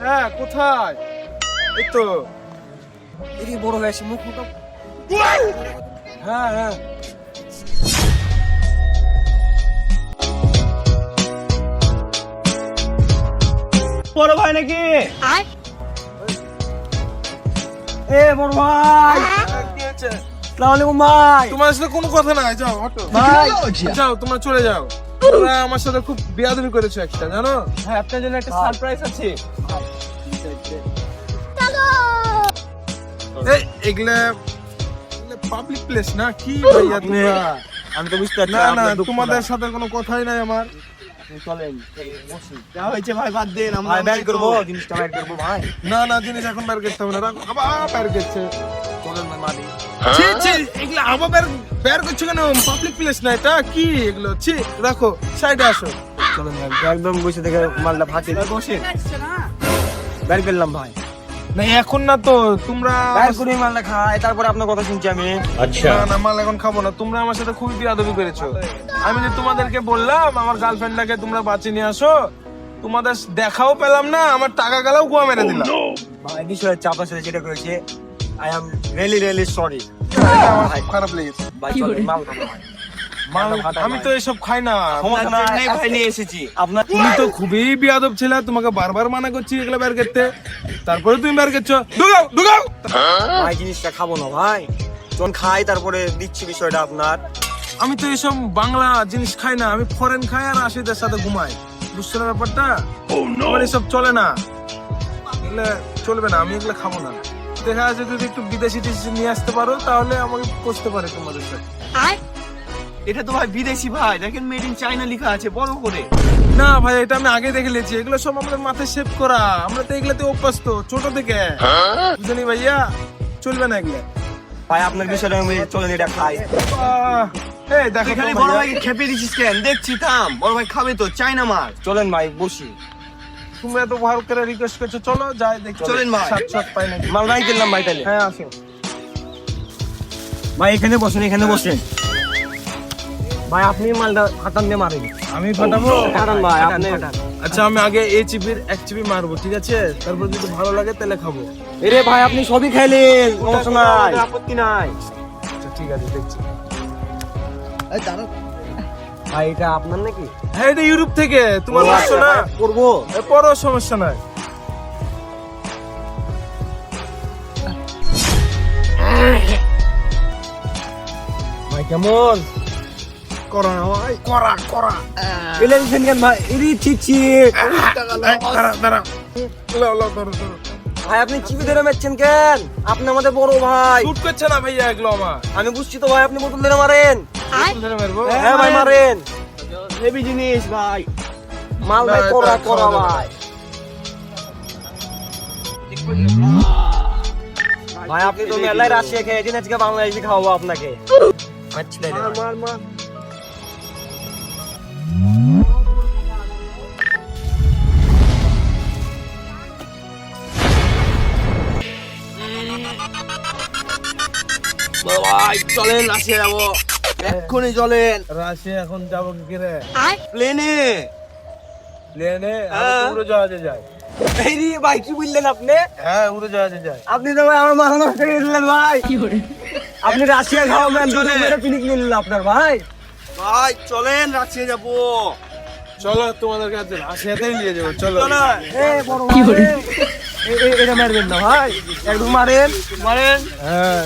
হ্যাঁ কোথায়? এই তো। এরই বড় হয়েছে মুখ মুখ হ্যাঁ হ্যাঁ। বড় ভাই নাকি? এ বড় ভাই। হ্যাঁ, কি? সালাম ভাই। তোমার সাথে কোনো কথা নাই যাও হটো। ভাই। যাও তোমরা চলে যাও। তোমরা আমার সাথে খুব বেয়াদবি করেছ একটা জানো? হ্যাঁ আপনার জন্য একটা সারপ্রাইজ আছে। এই এগুলা পাবলিক প্লেস না? কি ভাইয়া আমি তো বুঝতে পারছি না না তোমাদের সাথে কোনো কথাই নাই আমার। চলেন যা হয়েছে ভাই বাদ দেন আমরা করব জিনিসটা করব ভাই। না না জিনিস এখন বের করতে হবে না রাখো। আবার বের করছে চলেন না মারি ছি ছি এগুলো আবার বের বের করছ কেন? পাবলিক প্লেস না এটা? কি এগুলো? ছি রাখো সাইডে আসো। চলেন একদম বসে থেকে মালটা ফাটিয়ে বসে। বের করলাম ভাই। না এখন না তো তোমরা ব্যান করে মালটা খাই তারপরে আপনার কথা শুনছি আমি। না না মাল এখন খাব না। তোমরা আমার সাথে খুবই বিয়াদবি করেছ। আমি যে তোমাদেরকে বললাম আমার গার্লফ্রেন্ডটাকে তোমরা বাঁচিয়ে নিয়ে আসো তোমাদের দেখাও পেলাম না আমার টাকা গেলাও গোয়া মেরে দিলাম। ভাই বিষয়ে চাপা সাথে যেটা করেছে? I am really really sorry আমার খারাপ লেগেছে। ভাই চলেন মাল খাব ভাই। আমি তো এসব খাই না। ভাই নিয়ে এসেছি। আপনার তুমি তো খুবই বিয়াদব ছিল তোমাকে বারবার মানা করছি এগুলো বের করতে। তারপরে তুমি বের করছ। ঢুকাও ঢুকাও ভাই জিনিসটা খাব না ভাই। যখন খাই তারপরে দিচ্ছি বিষয়টা আপনার। আমি তো এসব বাংলা জিনিস খাই না আমি ফরেন খাই আর আশিদের সাথে ঘুমাই। বুঝছ না ব্যাপারটা? আমার এসব চলে না। এগুলো চলবে না আমি এগুলো খাব না। দেখা যাচ্ছে যদি একটু বিদেশি টিদেশি নিয়ে আসতে পারো তাহলে আমাকে পচতে পারে তোমাদের সাথে। এটা তো ভাই বিদেশি ভাই। দেখেন মেড ইন চাইনা লেখা আছে বড় করে। না ভাই এটা আমি আগে দেখে নিয়েছি। এগুলো সব আমাদের মাথায় সেভ করা। আমরা তো এগুলোতে অভ্যস্ত ছোট থেকে। বুঝলি ভাইয়া? চলবে না এগুলো। ভাই আপনার বিষয়টা আমি চলেন এটা খাই। এই দেখো খালি বড় ভাইয়া। খেপে দিছিস কেন? দেখছি থাম। বড় ভাই খাবে তো। চাইনা মাছ চলেন ভাই বসি। তুমি এত ভালো করে রিকোয়েস্ট করছ চলো যাই দেখি। চলেন ভাই। সাত সাত পাই নাকি। মাল নাই কিনলাম ভাই তাহলে হ্যাঁ আসো। ভাই এখানে বসেন এখানে বসেন। ভাই আপনি মালটা দিয়ে মারেন। আমি ফাটাবো ভাই আপনি আচ্ছা আমি আগে এই চিবির এক চিবি মারবো ঠিক আছে? তারপর যদি ভালো লাগে তাহলে খাব। এরে ভাই আপনি সবই খাইলেন সমস্যা নাই। আপত্তি নাই। আচ্ছা ঠিক আছে দেখছি। ভাই এটা আপনার নাকি? হ্যাঁ এটা ইউরোপ থেকে। তোমার বুঝছ না? করব। পরও সমস্যা নাই। ভাই কেমন? করা ভাই। করা করা। এলে কেন ভাই? দাঁড়া দাঁড়া লাও, লাও, ধরো, ধরো। ভাই আপনি চিপি ধরে মারছেন কেন? আপনি আমাদের বড় ভাই। শুট করছে না ভাইয়া এগুলো আমার? আমি বুঝছি তো ভাই আপনি বোতল ধরে মারেন। ধরে মারবো? হ্যাঁ ভাই মারেন। হেভি জিনিস ভাই। মাল ভাই করা করা। ভাই। ভাই আপনি তো মেলায় রাশিয়া খেয়েছেন আজকে বাংলাদেশে খাওয়াবো আপনাকে। মার মার মার। চলেন রাশিয়া যাব এক্ষুনি চলেন রাশিয়া এখন যাব কি করে? প্লেনে। প্লেনে? হ্যাঁ। উড়োজাহাজে যায় এই ভাই কি বললেন আপনি? হ্যাঁ উড়োজাহাজে যায় আপনি তো ভাই আমার মাথা নষ্ট করে দিলেন ভাই। আপনি রাশিয়া পিনিক নিলেন আপনার ভাই। ভাই চলেন রাশিয়া যাব। চলো তোমাদের কাছে রাশিয়াতেই নিয়ে যাব চলো। এ বড় কি এ- এটা মারবেন না ভাই। একদম মারেন মারেন। হ্যাঁ।